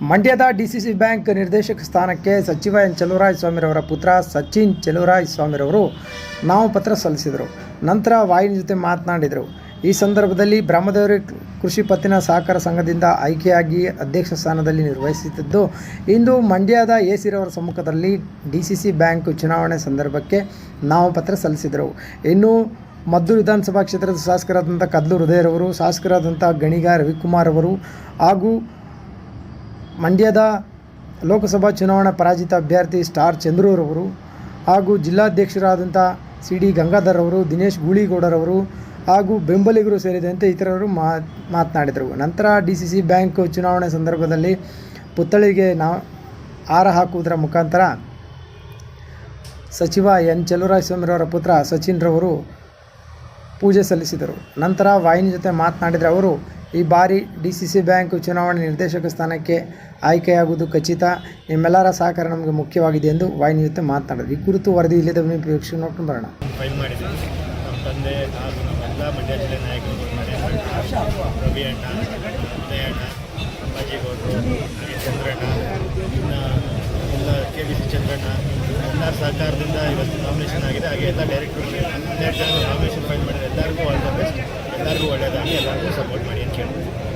ಮಂಡ್ಯದ DCC bank ನಿರ್ದೇಶಕ ಸ್ಥಾನಕ್ಕೆ ಸಚಿವ ಎನ್ ಚಲುವರಾಯ ಸ್ವಾಮಿರವರ ಪುತ್ರ ಸಚಿನ್ ಚೆಲುವರಾಯ ಸ್ವಾಮಿರವರು ನಾಮಪತ್ರ ಸಲ್ಲಿಸಿದರು. ನಂತರ ವಾಹಿನಿ ಜೊತೆ ಮಾತನಾಡಿದರು. ಈ ಸಂದರ್ಭದಲ್ಲಿ ಬ್ರಹ್ಮದೇವರಿ ಕೃಷಿ ಪತ್ತಿನ ಸಹಕಾರ ಸಂಘದಿಂದ ಆಯ್ಕೆಯಾಗಿ ಅಧ್ಯಕ್ಷ ಸ್ಥಾನದಲ್ಲಿ ನಿರ್ವಹಿಸುತ್ತಿದ್ದು, ಇಂದು ಮಂಡ್ಯದ ಎಸಿರವರ ಸಮ್ಮುಖದಲ್ಲಿ ಡಿಸಿಸಿ ಬ್ಯಾಂಕ್ ಚುನಾವಣೆ ಸಂದರ್ಭಕ್ಕೆ ನಾಮಪತ್ರ ಸಲ್ಲಿಸಿದರು. ಇನ್ನು ಮದ್ದೂರು ವಿಧಾನಸಭಾ ಕ್ಷೇತ್ರದ ಶಾಸಕರಾದಂಥ ಕದ್ಲು ಹೃದಯರವರು ಶಾಸಕರಾದಂಥ ಗಣಿಗ ರವಿಕುಮಾರ್ ಅವರು ಹಾಗೂ ಮಂಡ್ಯದ ಲೋಕಸಭಾ ಚುನಾವಣಾ ಪರಾಜಿತ ಅಭ್ಯರ್ಥಿ ಸ್ಟಾರ್ ಚಂದ್ರೂರವರು ಹಾಗೂ ಜಿಲ್ಲಾಧ್ಯಕ್ಷರಾದಂಥ ಸಿ ಡಿ ಗಂಗಾಧರ್ ಅವರು ದಿನೇಶ್ ಗೂಳಿಗೌಡರವರು ಹಾಗೂ ಬೆಂಬಲಿಗರು ಸೇರಿದಂತೆ ಇತರರು ಮಾತನಾಡಿದರು. ನಂತರ ಡಿ ಸಿ ಸಿ ಬ್ಯಾಂಕ್ ಚುನಾವಣೆ ಸಂದರ್ಭದಲ್ಲಿ ಪುತ್ಥಳಿಗೆ ನಾ, ಹಾರ ಹಾಕುವುದರ ಮುಖಾಂತರ ಸಚಿವ ಎನ್. ಚಲುವರಾಯಸ್ವಾಮಿರವರ ಪುತ್ರ ಸಚಿನ್ರವರು ಪೂಜೆ ಸಲ್ಲಿಸಿದರು. ನಂತರ ವಾಹಿನಿ ಜೊತೆ ಮಾತನಾಡಿದ ಅವರು ಈ ಬಾರಿ ಡಿ ಸಿ ಸಿ ಬ್ಯಾಂಕ್ ಚುನಾವಣೆ ನಿರ್ದೇಶಕ ಸ್ಥಾನಕ್ಕೆ ಆಯ್ಕೆಯಾಗುವುದು ಖಚಿತ. ನಿಮ್ಮೆಲ್ಲರ ಸಹಕಾರ ನಮಗೆ ಮುಖ್ಯವಾಗಿದೆ ಎಂದು ವಾಹಿನಿ ಜೊತೆ ಮಾತನಾಡಿದರು. ಈ ಕುರಿತು ವರದಿ ಇಲ್ಲದ ಪ್ರೇಕ್ಷಕ ನೋಡ್ಕೊಂಡು ಬರೋಣ. ಫೈಲ್ ತಂದೆ ನಾಯಕರು ರವಿ ಅಣ್ಣ ಗೌಡರು ಚಂದ್ರಣ್ಣ ಚಂದ್ರಣ್ಣ ಸಹಕಾರದಿಂದ ಇವತ್ತು ನಾಮಿನೇಷನ್ ಆಗಿದೆ. ಹಾಗೆ ಎಲ್ಲ ಡೈರೆಕ್ಟರ್ ಹನ್ನೆರಡು ಜನ ನಾಮಿನೇಷನ್ ಫೈಲ್ ಮಾಡಿದ್ದಾರೆ. ಎಲ್ಲರಿಗೂ ಎಲ್ಲರಿಗೂ ಒಳ್ಳೆಯದಾಗಲಿ ಎಲ್ಲರಿಗೂ ಸಪೋರ್ಟ್ ಮಾಡಿ ಅಂತ ಕೇಳ್ತೀನಿ